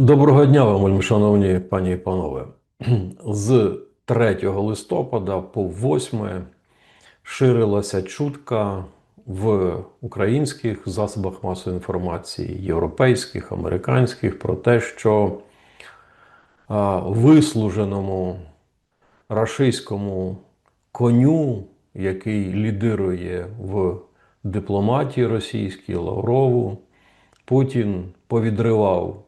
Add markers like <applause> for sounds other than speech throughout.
Доброго дня вам, шановні пані і панове. З 3 листопада по 8 ширилася чутка в українських засобах масової інформації, європейських, американських, про те, що вислуженому рашистському коню, який лідирує в дипломатії російській Лаврову, Путін повідривав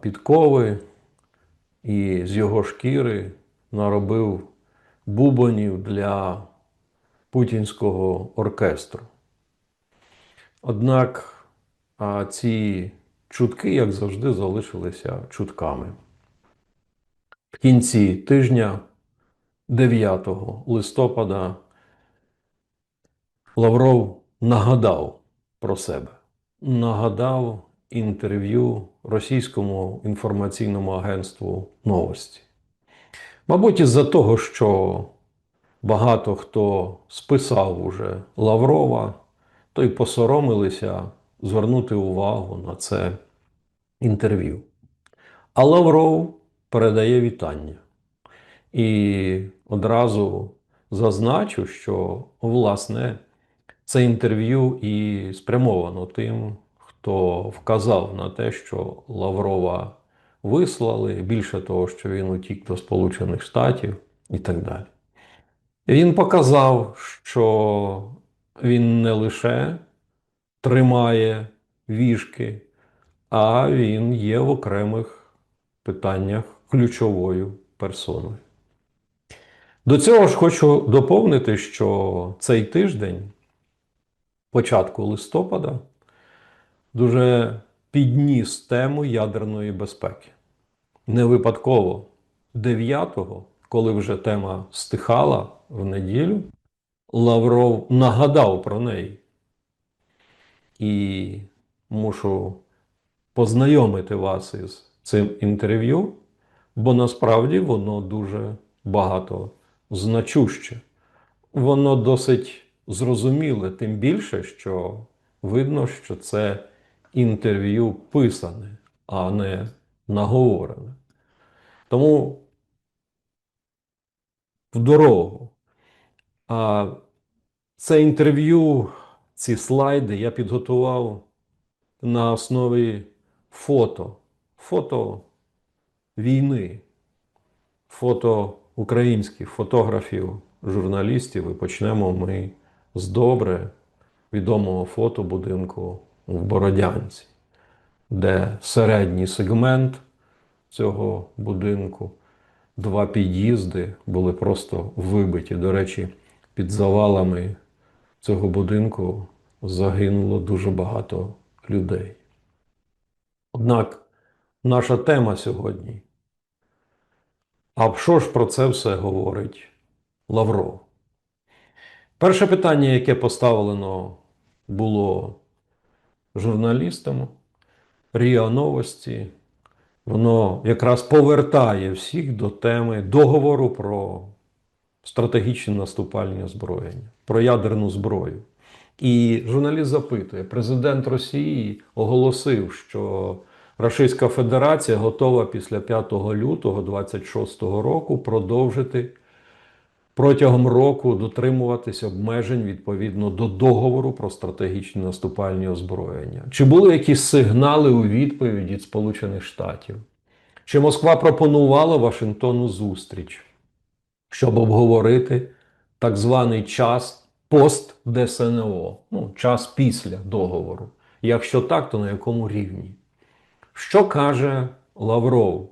підкови і з його шкіри наробив бубонів для путінського оркестру. Однак ці чутки, як завжди, залишилися чутками. В кінці тижня, 9 листопада, Лавров нагадав про себе, нагадав інтерв'ю російському інформаційному агентству новості. Мабуть, із-за того, що багато хто списав уже Лаврова, то й посоромилися звернути увагу на це інтерв'ю. А Лавров передає вітання. І одразу зазначу, що власне це інтерв'ю і спрямовано тим, хто вказав на те, що Лаврова вислали, більше того, що він утік до Сполучених Штатів і так далі. Він показав, що він не лише тримає віжки, а він є в окремих питаннях ключовою персоною. До цього ж хочу доповнити, що цей тиждень, початку листопада, дуже підніс тему ядерної безпеки. Не випадково 9-го, коли вже тема стихала в неділю, Лавров нагадав про неї. І мушу познайомити вас із цим інтерв'ю, бо насправді воно дуже багато значуще. Воно досить зрозуміле, тим більше, що видно, що це інтерв'ю писане, а не наговорене. Тому в дорогу. А це інтерв'ю, ці слайди я підготував на основі фото, фото війни, фото українських фотографів, журналістів. І почнемо ми з добре відомого фото будинку в Бородянці, де середній сегмент цього будинку, два під'їзди були просто вибиті. До речі, під завалами цього будинку загинуло дуже багато людей. Однак наша тема сьогодні. А що ж про це все говорить Лавров? Перше питання, яке поставлено було журналістам Ріа Новості, воно якраз повертає всіх до теми договору про стратегічне наступальне озброєння, про ядерну зброю. І журналіст запитує: президент Росії оголосив, що Російська Федерація готова після 5 лютого 26 року продовжити протягом року дотримуватись обмежень відповідно до договору про стратегічні наступальні озброєння. Чи були якісь сигнали у відповіді від Сполучених Штатів? Чи Москва пропонувала Вашингтону зустріч, щоб обговорити так званий час пост ДСНО, ну, час після договору? Якщо так, то на якому рівні? Що каже Лавров?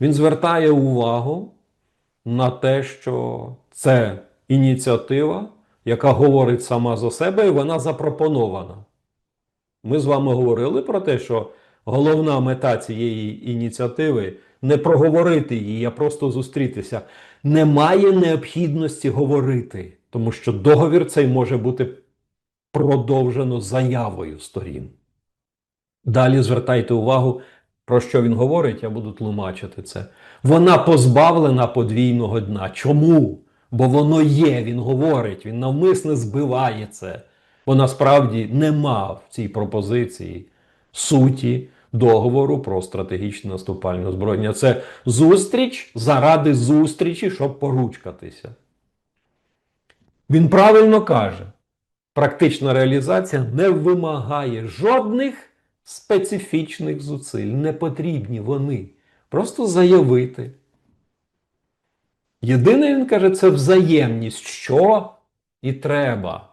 Він звертає увагу на те, що це ініціатива, яка говорить сама за себе, і вона запропонована. Ми з вами говорили про те, що головна мета цієї ініціативи не проговорити її, а просто зустрітися. Немає необхідності говорити, тому що договір цей може бути продовжено заявою сторін. Далі звертайте увагу, про що він говорить, я буду тлумачити це. Вона позбавлена подвійного дна. Чому? Бо воно є, він говорить, він навмисне збиває це. Бо насправді нема в цій пропозиції суті договору про стратегічне наступальне озброєння. Це зустріч заради зустрічі, щоб поручкатися. Він правильно каже: практична реалізація не вимагає жодних специфічних зусиль. Не потрібні вони. Просто заявити. Єдине, він каже, це взаємність, що і треба.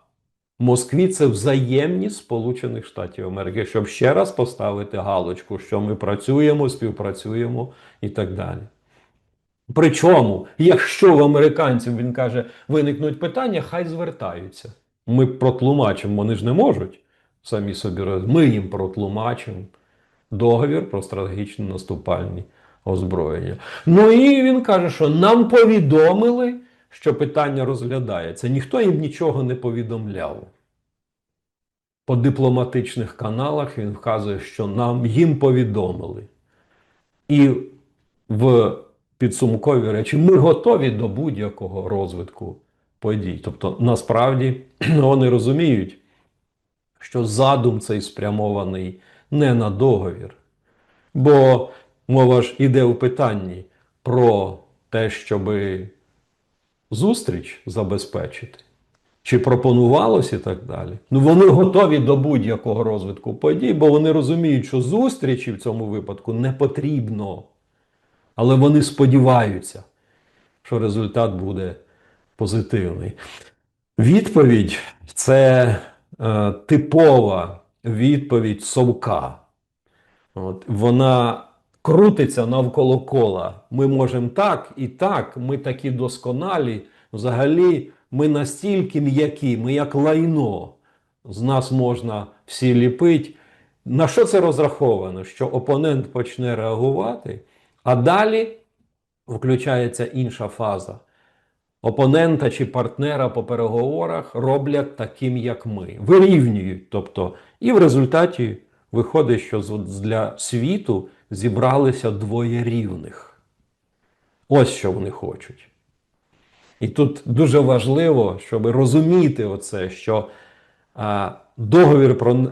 Москві це взаємність Сполучених Штатів Америки, щоб ще раз поставити галочку, що ми працюємо, співпрацюємо і так далі. Причому, якщо в американців він каже, виникнуть питання, хай звертаються. Ми протлумачимо, вони ж не можуть самі собі. роз- Ми їм протлумачимо договір про стратегічні наступальні озброєння. Ну і він каже, що нам повідомили, що питання розглядається. Ніхто їм нічого не повідомляв. По дипломатичних каналах він вказує, що нам їм повідомили. І в підсумкові речі ми готові до будь-якого розвитку подій. Тобто, насправді <clears throat> вони розуміють, що задум цей спрямований не на договір. Бо мова ж іде у питанні про те, щоб зустріч забезпечити. Чи пропонувалось і так далі. Ну вони готові до будь-якого розвитку подій, бо вони розуміють, що зустрічі в цьому випадку не потрібно. Але вони сподіваються, що результат буде позитивний. Відповідь це е, типова відповідь совка. От, вона крутиться навколо кола. Ми можемо так і так, ми такі досконалі. Взагалі, ми настільки м'які, ми як лайно. З нас можна всі ліпити. На що це розраховано? Що опонент почне реагувати, а далі включається інша фаза. Опонента чи партнера по переговорах роблять таким, як ми. Вирівнюють. Тобто, і в результаті виходить, що для світу зібралися двоє рівних. Ось що вони хочуть. І тут дуже важливо, щоб розуміти оце, що а, договір про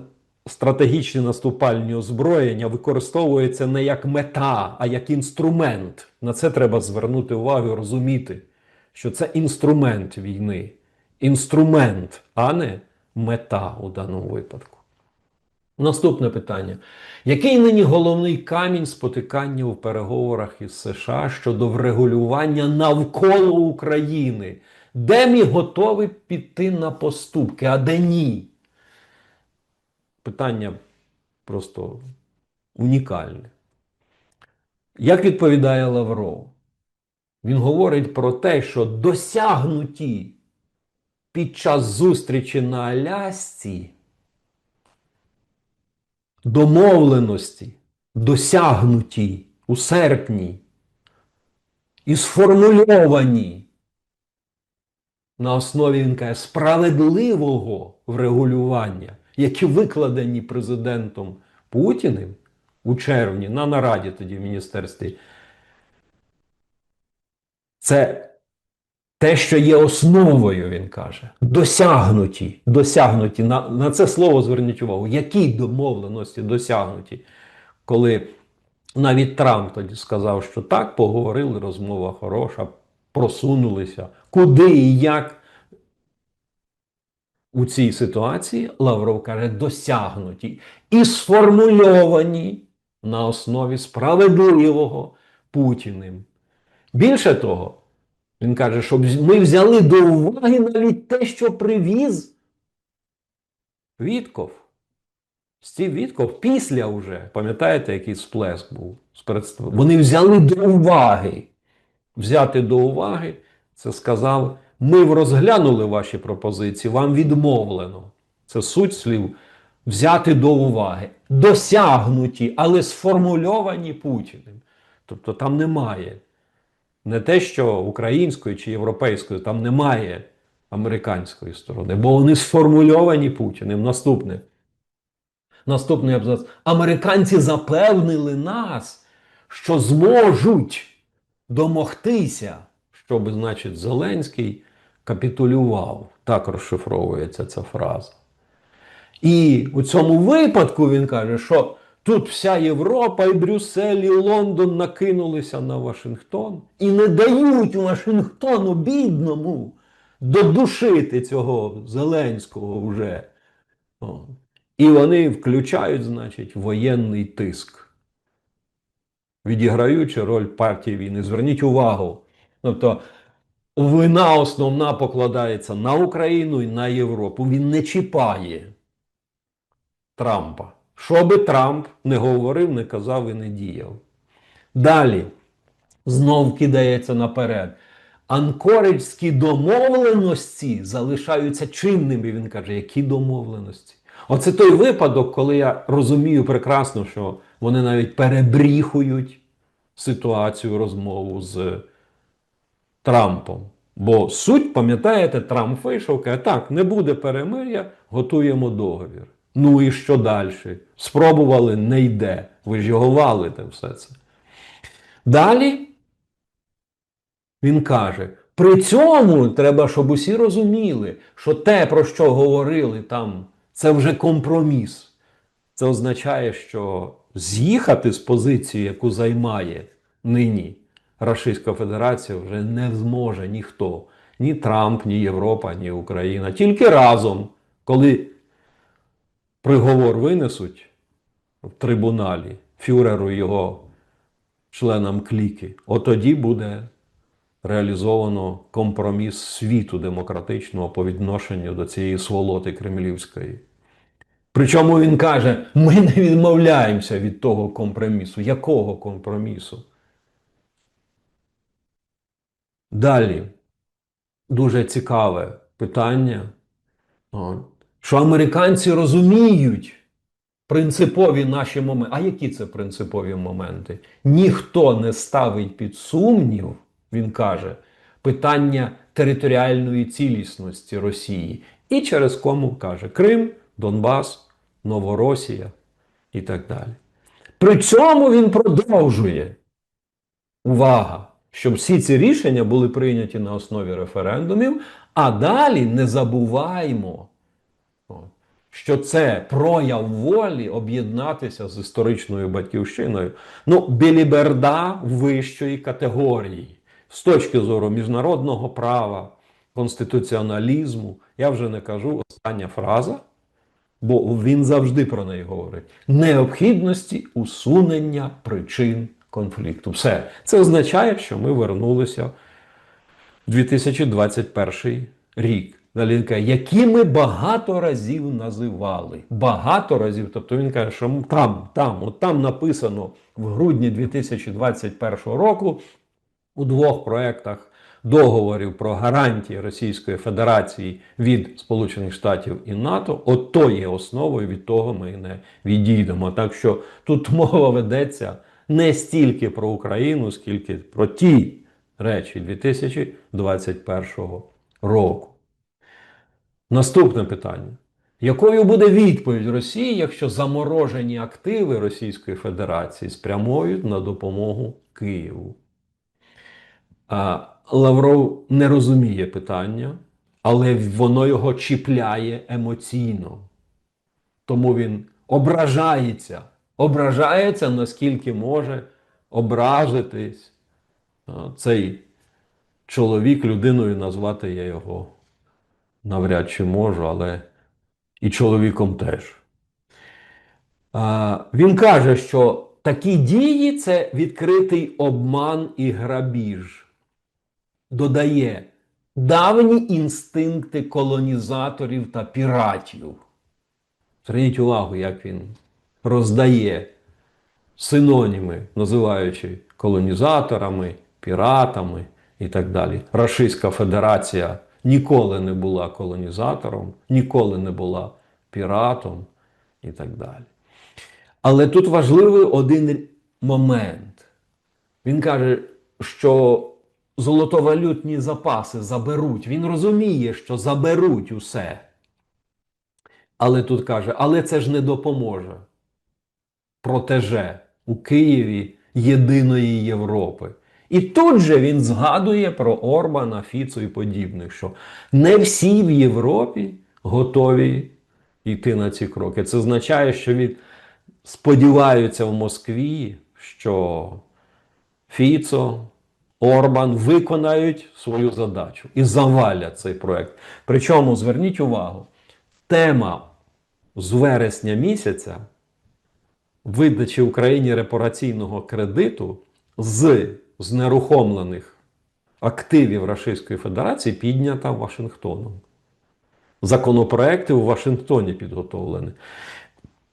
стратегічні наступальні озброєння використовується не як мета, а як інструмент. На це треба звернути увагу розуміти, що це інструмент війни. Інструмент, а не мета у даному випадку. Наступне питання. Який нині головний камінь спотикання у переговорах із США щодо врегулювання навколо України? Де ми готові піти на поступки, а де ні? Питання просто унікальне. Як відповідає Лавров? Він говорить про те, що досягнуті під час зустрічі на Алясці домовленості, досягнуті у серпні і сформульовані на основі він каже, справедливого врегулювання, які викладені президентом Путіним у червні на нараді тоді в міністерстві. Це те, що є основою, він каже. Досягнуті. Досягнуті. На, на це слово зверніть увагу. Які домовленості досягнуті? Коли навіть Трамп тоді сказав, що так, поговорили, розмова хороша, просунулися. Куди і як у цій ситуації Лавров каже, досягнуті і сформульовані на основі справедливого Путіним. Більше того, він каже, щоб ми взяли до уваги навіть те, що привіз Вітков. Стів Вітков після вже, пам'ятаєте, який сплеск був Вони взяли до уваги. Взяти до уваги, це сказав, ми розглянули ваші пропозиції, вам відмовлено. Це суть слів. Взяти до уваги. Досягнуті, але сформульовані Путіним. Тобто там немає не те, що української чи європейської, там немає американської сторони, бо вони сформульовані Путіним. Наступне. Наступний абзац. Американці запевнили нас, що зможуть домогтися, щоб, значить, Зеленський капітулював. Так розшифровується ця фраза. І у цьому випадку він каже, що Тут вся Європа, і Брюссель, і Лондон накинулися на Вашингтон і не дають Вашингтону бідному додушити цього Зеленського вже. О. І вони включають, значить, воєнний тиск, відіграючи роль партії війни. Зверніть увагу. Тобто вина основна покладається на Україну і на Європу. Він не чіпає Трампа. Що би Трамп не говорив, не казав і не діяв. Далі знов кидається наперед. Анкоридські домовленості залишаються чинними. Він каже, які домовленості? Оце той випадок, коли я розумію прекрасно, що вони навіть перебріхують ситуацію розмову з Трампом. Бо суть, пам'ятаєте, Трамп вийшов, каже, так, не буде перемир'я, готуємо договір. Ну і що далі? Спробували, не йде. Ви ж його валите все це. Далі він каже: при цьому треба, щоб усі розуміли, що те, про що говорили там, це вже компроміс. Це означає, що з'їхати з позиції, яку займає нині Російська Федерація, вже не зможе ніхто. Ні Трамп, ні Європа, ні Україна. Тільки разом, коли приговор винесуть в трибуналі фюреру його членам кліки, от тоді буде реалізовано компроміс світу демократичного по відношенню до цієї сволоти кремлівської. Причому він каже: ми не відмовляємося від того компромісу. Якого компромісу? Далі дуже цікаве питання. Що американці розуміють принципові наші моменти. А які це принципові моменти? Ніхто не ставить під сумнів, він каже, питання територіальної цілісності Росії. І через кому каже Крим, Донбас, Новоросія і так далі. При цьому він продовжує. Увага! Щоб всі ці рішення були прийняті на основі референдумів, а далі не забуваємо, що це прояв волі об'єднатися з історичною батьківщиною. Ну, біліберда вищої категорії з точки зору міжнародного права, конституціоналізму. Я вже не кажу остання фраза, бо він завжди про неї говорить: необхідності усунення причин конфлікту. Все. Це означає, що ми вернулися в 2021 рік. Він каже, які ми багато разів називали. Багато разів. Тобто він каже, що там, там, от там написано в грудні 2021 року у двох проєктах договорів про гарантії Російської Федерації від Сполучених Штатів і НАТО, от то є основою, від того ми не відійдемо. Так що тут <laughs> мова ведеться не стільки про Україну, скільки про ті речі 2021 року. Наступне питання. Якою буде відповідь Росії, якщо заморожені активи Російської Федерації спрямують на допомогу Києву? Лавров не розуміє питання, але воно його чіпляє емоційно. Тому він ображається, ображається, наскільки може ображитись а, цей чоловік людиною назвати я його навряд чи можу, але і чоловіком теж. Він каже, що такі дії це відкритий обман і грабіж. Додає давні інстинкти колонізаторів та піратів. Зверніть увагу, як він роздає синоніми, називаючи колонізаторами, піратами і так далі. Рашистська Федерація ніколи не була колонізатором, ніколи не була піратом і так далі. Але тут важливий один момент. Він каже, що золотовалютні запаси заберуть. Він розуміє, що заберуть усе. Але тут каже, але це ж не допоможе. Протеже у Києві єдиної Європи. І тут же він згадує про Орбана, Фіцу і подібних, що не всі в Європі готові йти на ці кроки. Це означає, що від сподіваються в Москві, що Фіцо, Орбан виконають свою задачу і завалять цей проект. Причому зверніть увагу, тема з вересня місяця видачі Україні репараційного кредиту з знерухомлених активів Російської Федерації піднята Вашингтоном. Законопроекти у Вашингтоні підготовлені.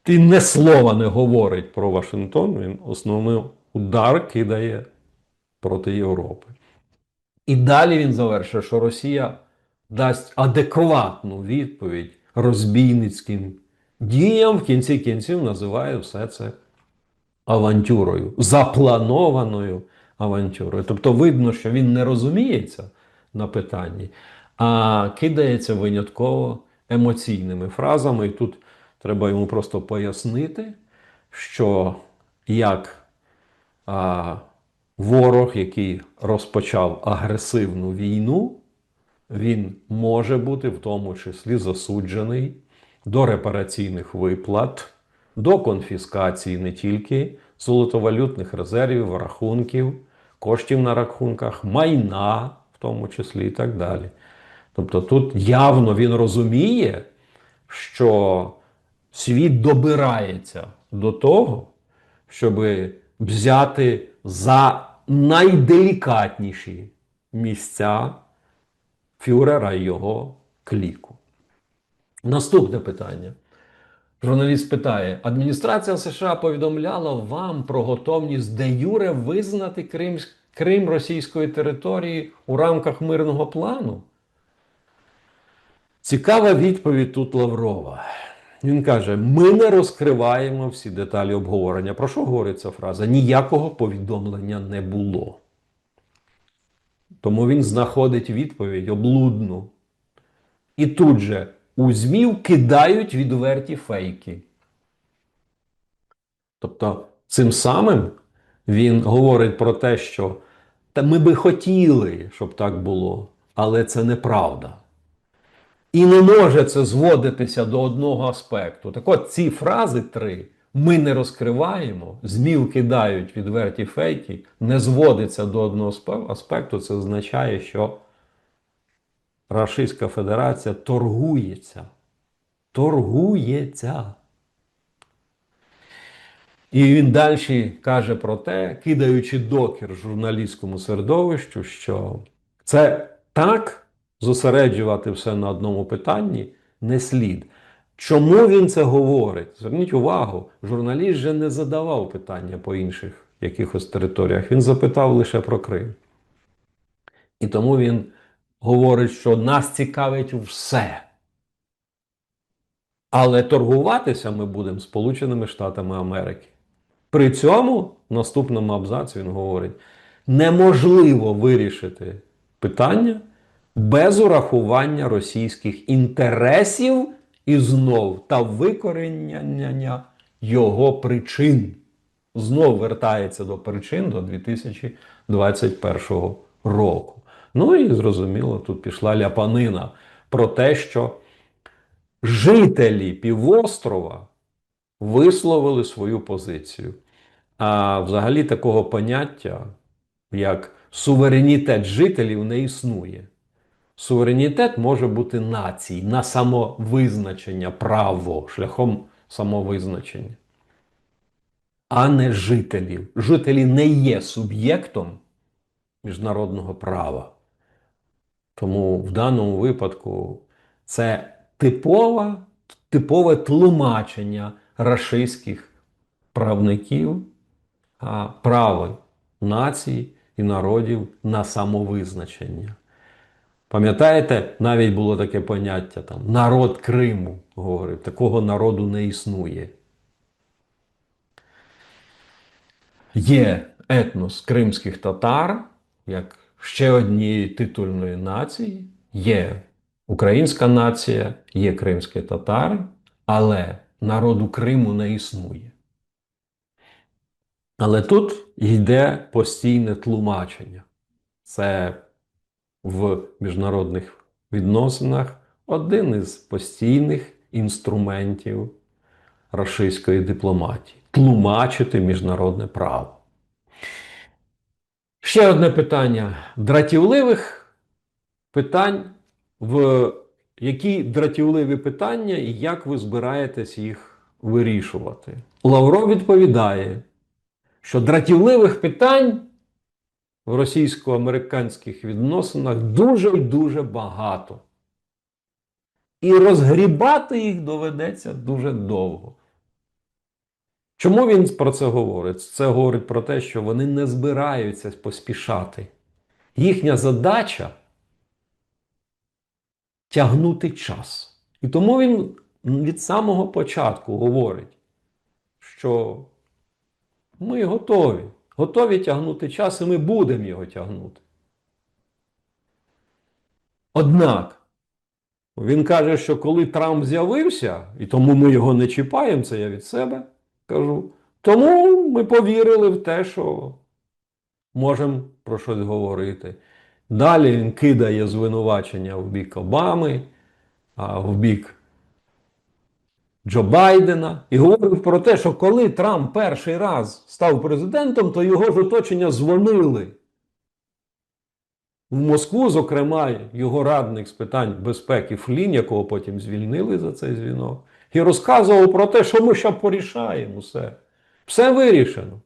І не слова не говорить про Вашингтон, він основний удар кидає проти Європи. І далі він завершує, що Росія дасть адекватну відповідь розбійницьким діям, в кінці кінців називає все це авантюрою, запланованою авантюрою. Тобто видно, що він не розуміється на питанні, а кидається винятково емоційними фразами. І тут треба йому просто пояснити, що як а, ворог, який розпочав агресивну війну, він може бути в тому числі засуджений до репараційних виплат, до конфіскації не тільки золотовалютних резервів, рахунків, коштів на рахунках, майна, в тому числі і так далі. Тобто тут явно він розуміє, що світ добирається до того, щоб взяти за найделікатніші місця фюрера і його кліку. Наступне питання. Журналіст питає: адміністрація США повідомляла вам про готовність де Юре визнати Крим, Крим російської території у рамках мирного плану? Цікава відповідь тут Лаврова. Він каже: ми не розкриваємо всі деталі обговорення. Про що говорить ця фраза? Ніякого повідомлення не було. Тому він знаходить відповідь облудну. І тут же у ЗМІ кидають відверті фейки. Тобто, цим самим він говорить про те, що та ми би хотіли, щоб так було, але це неправда. І не може це зводитися до одного аспекту. Так от ці фрази три ми не розкриваємо, ЗМІ кидають відверті фейки, не зводиться до одного аспекту. Це означає, що Російська Федерація торгується. Торгується. І він далі каже про те, кидаючи докір журналістському середовищу, що це так зосереджувати все на одному питанні не слід. Чому він це говорить? Зверніть увагу, журналіст же не задавав питання по інших якихось територіях. Він запитав лише про Крим. І тому він говорить, що нас цікавить все. Але торгуватися ми будемо Сполученими Штатами Америки. При цьому, в наступному абзаці він говорить, неможливо вирішити питання без урахування російських інтересів і знов та викорінення його причин. Знов вертається до причин до 2021 року. Ну і зрозуміло, тут пішла ляпанина про те, що жителі півострова висловили свою позицію. А взагалі такого поняття, як суверенітет жителів, не існує. Суверенітет може бути націй на самовизначення, право шляхом самовизначення, а не жителів. Жителі не є суб'єктом міжнародного права. Тому в даному випадку це типове, типове тлумачення рашистських правників права націй і народів на самовизначення. Пам'ятаєте, навіть було таке поняття там народ Криму, говорить, такого народу не існує. Є етнос кримських татар, як ще однієї титульної нації, є українська нація, є кримські татари, але народу Криму не існує. Але тут йде постійне тлумачення. Це в міжнародних відносинах один із постійних інструментів рашистської дипломатії тлумачити міжнародне право. Ще одне питання дратівливих питань, в які дратівливі питання і як ви збираєтесь їх вирішувати. Лавров відповідає, що дратівливих питань в російсько-американських відносинах дуже і дуже багато. І розгрібати їх доведеться дуже довго. Чому він про це говорить? Це говорить про те, що вони не збираються поспішати. Їхня задача тягнути час. І тому він від самого початку говорить, що ми готові, готові тягнути час, і ми будемо його тягнути. Однак, він каже, що коли Трамп з'явився, і тому ми його не чіпаємо, це я від себе кажу. Тому ми повірили в те, що можемо про щось говорити. Далі він кидає звинувачення в бік Обами, а в бік Джо Байдена і говорив про те, що коли Трамп перший раз став президентом, то його ж оточення дзвонили в Москву, зокрема, його радник з питань безпеки Флін, якого потім звільнили за цей дзвінок, і розказував про те, що ми ще порішаємо все. Все вирішено.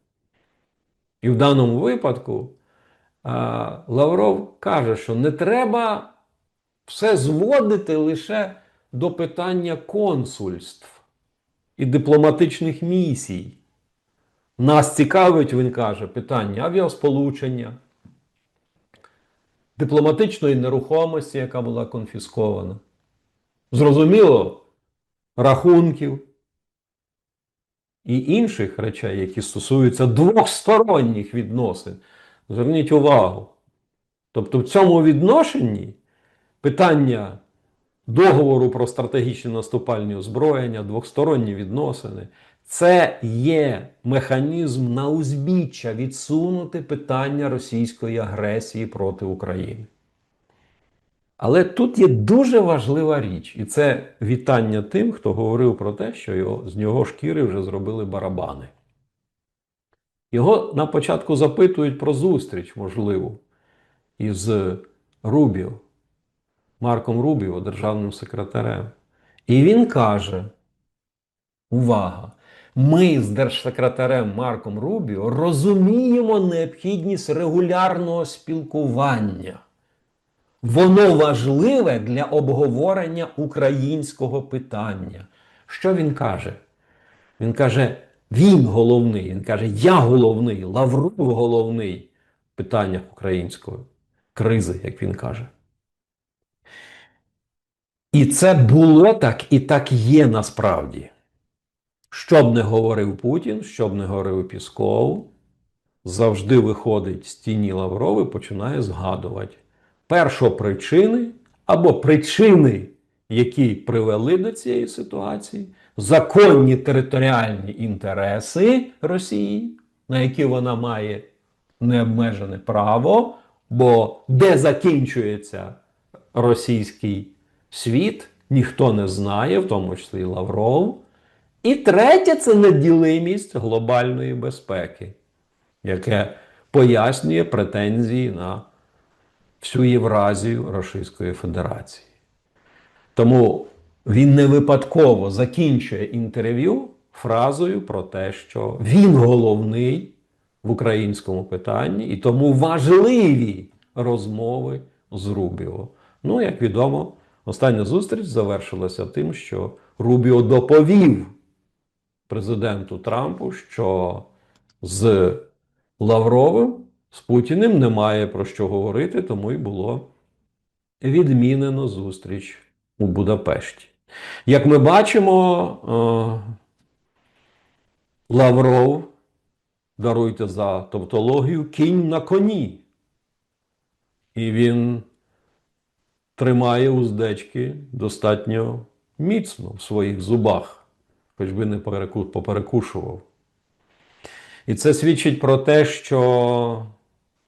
І в даному випадку Лавров каже, що не треба все зводити лише до питання консульств і дипломатичних місій. Нас цікавить, він каже, питання авіасполучення, дипломатичної нерухомості, яка була конфіскована. Зрозуміло, рахунків і інших речей, які стосуються двохсторонніх відносин. Зверніть увагу. Тобто, в цьому відношенні питання договору про стратегічне наступальні озброєння, двохсторонні відносини це є механізм на узбіччя відсунути питання російської агресії проти України. Але тут є дуже важлива річ, і це вітання тим, хто говорив про те, що його, з нього шкіри вже зробили барабани. Його на початку запитують про зустріч, можливу, із Рубіо, Марком Рубіо, державним секретарем. І він каже: увага! Ми з держсекретарем Марком Рубіо розуміємо необхідність регулярного спілкування. Воно важливе для обговорення українського питання. Що він каже? Він каже, він головний, він каже, я головний, Лавров головний в питаннях української кризи, як він каже. І це було так, і так є насправді. Що б не говорив Путін, що б не говорив Пісков, завжди виходить з тіні Лаврови, починає згадувати першопричини або причини, які привели до цієї ситуації, законні територіальні інтереси Росії, на які вона має необмежене право, бо де закінчується російський світ, ніхто не знає, в тому числі і Лавров. І третє це неділимість глобальної безпеки, яке пояснює претензії на всю Євразію Російської Федерації. Тому він не випадково закінчує інтерв'ю фразою про те, що він головний в українському питанні, і тому важливі розмови з Рубіо. Ну, як відомо, остання зустріч завершилася тим, що Рубіо доповів президенту Трампу, що з Лавровим, з Путіним немає про що говорити, тому й було відмінено зустріч у Будапешті. Як ми бачимо, е, Лавров, даруйте за тавтологію, кінь на коні. І він тримає уздечки достатньо міцно в своїх зубах, хоч би не поперекушував. І це свідчить про те, що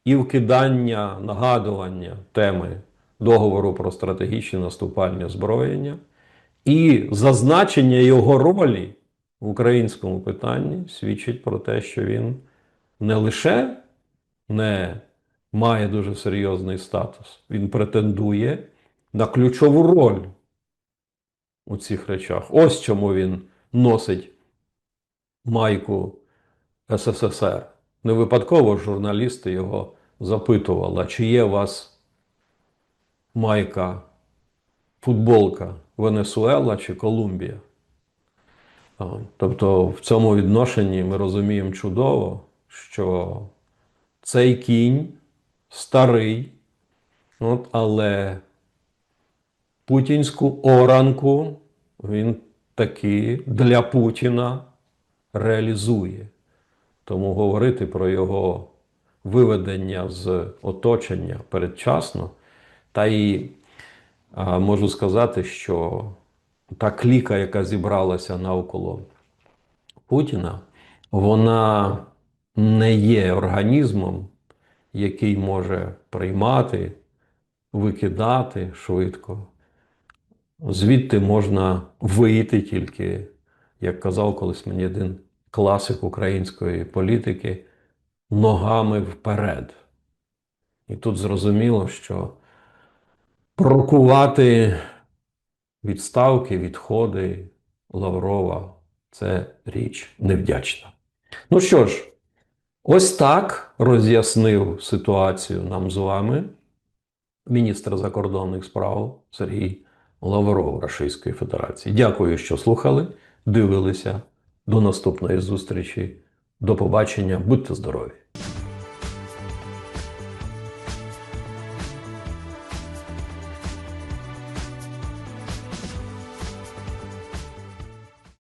і вкидання, нагадування теми договору про стратегічне наступальне озброєння, і зазначення його ролі в українському питанні свідчить про те, що він не лише не має дуже серйозний статус, він претендує на ключову роль у цих речах. Ось чому він носить майку СССР. Не випадково журналісти його запитували, чи є у вас майка, футболка Венесуела чи Колумбія? Тобто в цьому відношенні ми розуміємо чудово, що цей кінь старий, от, але путінську оранку він таки для Путіна реалізує. Тому говорити про його виведення з оточення передчасно, та і можу сказати, що та кліка, яка зібралася навколо Путіна, вона не є організмом, який може приймати, викидати швидко. Звідти можна вийти тільки, як казав колись мені один класик української політики, ногами вперед. І тут зрозуміло, що прокувати відставки, відходи Лаврова це річ невдячна. Ну що ж, ось так роз'яснив ситуацію нам з вами міністр закордонних справ Сергій Лавров Російської Федерації. Дякую, що слухали, дивилися. До наступної зустрічі. До побачення. Будьте здорові!